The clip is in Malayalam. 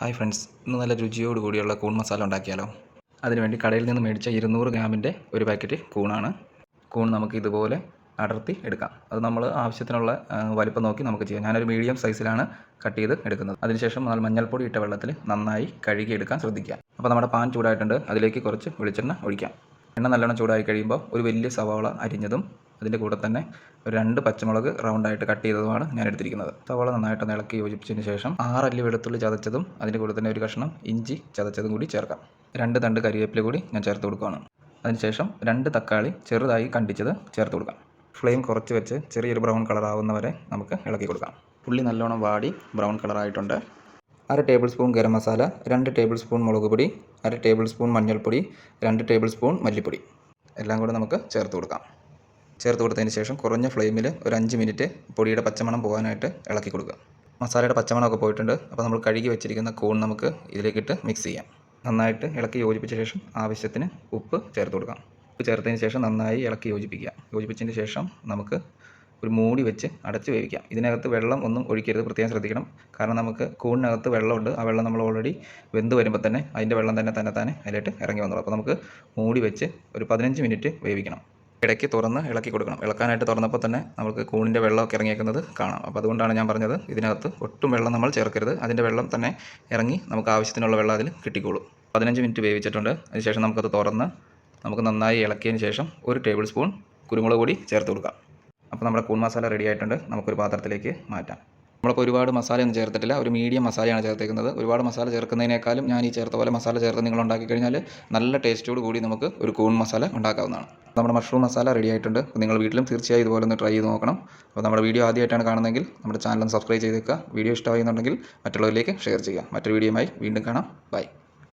ഹായ് ഫ്രണ്ട്സ് ഇന്ന് നല്ല രുചിയോട് കൂടിയുള്ള കൂൺ മസാല ഉണ്ടാക്കിയാലോ? അതിനുവേണ്ടി കടയിൽ നിന്ന് മേടിച്ച ഇരുന്നൂറ് ഗ്രാമിന്റെ ഒരു പാക്കറ്റ് കൂണാണ്. കൂൺ നമുക്ക് ഇതുപോലെ അടർത്തി എടുക്കാം. അത് നമ്മൾ ആവശ്യത്തിനുള്ള വലിപ്പം നോക്കി നമുക്ക് ചെയ്യാം. ഞാനൊരു മീഡിയം സൈസിലാണ് കട്ട് ചെയ്ത് എടുക്കുന്നത്. അതിനുശേഷം നമ്മൾ മഞ്ഞൾപ്പൊടി ഇട്ട വെള്ളത്തിൽ നന്നായി കഴുകി എടുക്കാൻ ശ്രദ്ധിക്കുക. അപ്പോൾ നമ്മുടെ പാൻ ചൂടായിട്ടുണ്ട്. അതിലേക്ക് കുറച്ച് വെളിച്ചെണ്ണ ഒഴിക്കാം. എണ്ണ നല്ലോണം ചൂടായി കഴിയുമ്പോൾ ഒരു വലിയ സവാള അരിഞ്ഞതും അതിന്റെ കൂടെ തന്നെ ഒരു രണ്ട് പച്ചമുളക് റൗണ്ടായിട്ട് കട്ട് ചെയ്തതുമാണ് ഞാൻ എടുത്തിരിക്കുന്നത്. സവാള നന്നായിട്ട് ഇളക്കി യോജിപ്പിച്ചതിന് ശേഷം ആറല്ലി വെളുത്തുള്ളി ചതച്ചതും അതിന്റെ കൂടെ തന്നെ ഒരു കഷ്ണം ഇഞ്ചി ചതച്ചതും കൂടി ചേർക്കാം. രണ്ട് തണ്ട് കരിവേപ്പില കൂടി ഞാൻ ചേർത്ത് കൊടുക്കുകയാണ്. അതിനുശേഷം രണ്ട് തക്കാളി ചെറുതായി കണ്ടിച്ചത് ചേർത്ത് കൊടുക്കാം. ഫ്ലെയിം കുറച്ച് വെച്ച് ചെറിയൊരു ബ്രൗൺ കളർ ആവുന്നവരെ നമുക്ക് ഇളക്കി കൊടുക്കാം. ഉള്ളി നല്ലോണം വാടി ബ്രൗൺ കളറായിട്ടുണ്ട് അര ടേബിൾ സ്പൂൺ ഗരം മസാല രണ്ട് ടേബിൾ സ്പൂൺ മുളക് പൊടി അര ടേബിൾ സ്പൂൺ മഞ്ഞൾപ്പൊടി രണ്ട് ടേബിൾ സ്പൂൺ മല്ലിപ്പൊടി. എല്ലാം കൂടെ നമുക്ക് ചേർത്ത് കൊടുക്കാം. ചേർത്ത് കൊടുത്തതിന് ശേഷം കുറഞ്ഞ ഫ്ലെയിമിൽ ഒരു അഞ്ച് മിനിറ്റ് പൊടിയുടെ പച്ചമണം പോകാനായിട്ട് ഇളക്കി കൊടുക്കുക. മസാലയുടെ പച്ചമണമൊക്കെ പോയിട്ടുണ്ട്. അപ്പോൾ നമ്മൾ കഴുകി വെച്ചിരിക്കുന്ന കൂൺ നമുക്ക് ഇതിലേക്കിട്ട് മിക്സ് ചെയ്യാം. നന്നായിട്ട് ഇളക്കി യോജിപ്പിച്ച ശേഷം ആവശ്യത്തിന് ഉപ്പ് ചേർത്ത് കൊടുക്കാം. ഉപ്പ് ചേർത്തതിന് ശേഷം നന്നായി ഇളക്കി യോജിപ്പിക്കുക. യോജിപ്പിച്ചതിന് ശേഷം നമുക്ക് ഒരു മൂടി വെച്ച് അടച്ച് വേവിക്കാം. ഇതിനകത്ത് വെള്ളം ഒന്നും ഒഴിക്കരുത്. പ്രത്യേകം ശ്രദ്ധിക്കണം. കാരണം നമുക്ക് കൂണിനകത്ത് വെള്ളമുണ്ട്. ആ വെള്ളം നമ്മൾ ഓൾറെഡി വെന്ത് വരുമ്പോൾ തന്നെ അതിന്റെ വെള്ളം തന്നെ തന്നെ തന്നെ അതിലായിട്ട് ഇറങ്ങി വന്നോളൂ. അപ്പോൾ നമുക്ക് മൂടി വെച്ച് ഒരു പതിനഞ്ച് മിനിറ്റ് വേവിക്കണം. ഇടയ്ക്ക് തുറന്ന് ഇളക്കി കൊടുക്കണം. ഇളക്കാനായിട്ട് തുറന്നപ്പോൾ തന്നെ നമുക്ക് കൂണിന്റെ വെള്ളമൊക്കെ ഇറങ്ങിയേക്കുന്നത് കാണാം. അപ്പോൾ അതുകൊണ്ടാണ് ഞാൻ പറഞ്ഞത് ഇതിനകത്ത് ഒട്ടും വെള്ളം നമ്മൾ ചേർക്കരുത്. അതിന്റെ വെള്ളം തന്നെ ഇറങ്ങി നമുക്ക് ആവശ്യത്തിനുള്ള വെള്ളം അതിൽ കിട്ടിക്കോളും. പതിനഞ്ച് മിനിറ്റ് വേവിച്ചിട്ടുണ്ട്. അതിനുശേഷം നമുക്കത് തുറന്ന് നമുക്ക് നന്നായി ഇളക്കിയതിന് ശേഷം ഒരു ടേബിൾ സ്പൂൺ കുരുമുളക് പൊടി ചേർത്ത് കൊടുക്കാം. അപ്പോൾ നമ്മുടെ കൂൺ മസാല റെഡി ആയിട്ടുണ്ട്. നമുക്കൊരു പാത്രത്തിലേക്ക് മാറ്റാം. നമ്മളിപ്പോൾ ഒരുപാട് മസാലയൊന്നും ചേർത്തിട്ടില്ല. ഒരു മീഡിയം മസാലയാണ് ചേർത്തേക്കുന്നത്. ഒരുപാട് മസാല ചേർക്കുന്നതിനേക്കാളും ഞാൻ ഈ ചേർത്ത പോലെ മസാല ചേർത്ത് നിങ്ങൾ ഉണ്ടാക്കി കഴിഞ്ഞാൽ നല്ല ടേസ്റ്റോട് കൂടി നമുക്ക് ഒരു കൂൺ മസാല ഉണ്ടാക്കാവുന്നതാണ്. നമ്മുടെ മഷ്റൂം മസാല റെഡി ആയിട്ടുണ്ട്. അപ്പോൾ നിങ്ങൾ വീട്ടിലും തീർച്ചയായും ഇതുപോലെ ഒന്ന് ട്രൈ ചെയ്ത് നോക്കണം. അപ്പോൾ നമ്മുടെ വീഡിയോ ആദ്യമായിട്ടാണ് കാണുന്നതെങ്കിൽ നമ്മുടെ ചാനൽ സബ്സ്ക്രൈബ് ചെയ്തേക്കുക വീഡിയോ ഇഷ്ടമായി എന്നുണ്ടെങ്കിൽ മറ്റുള്ളവരിലേക്ക് ഷെയർ ചെയ്യുക. മറ്റൊരു വീഡിയോയുമായി വീണ്ടും കാണാം. ബൈ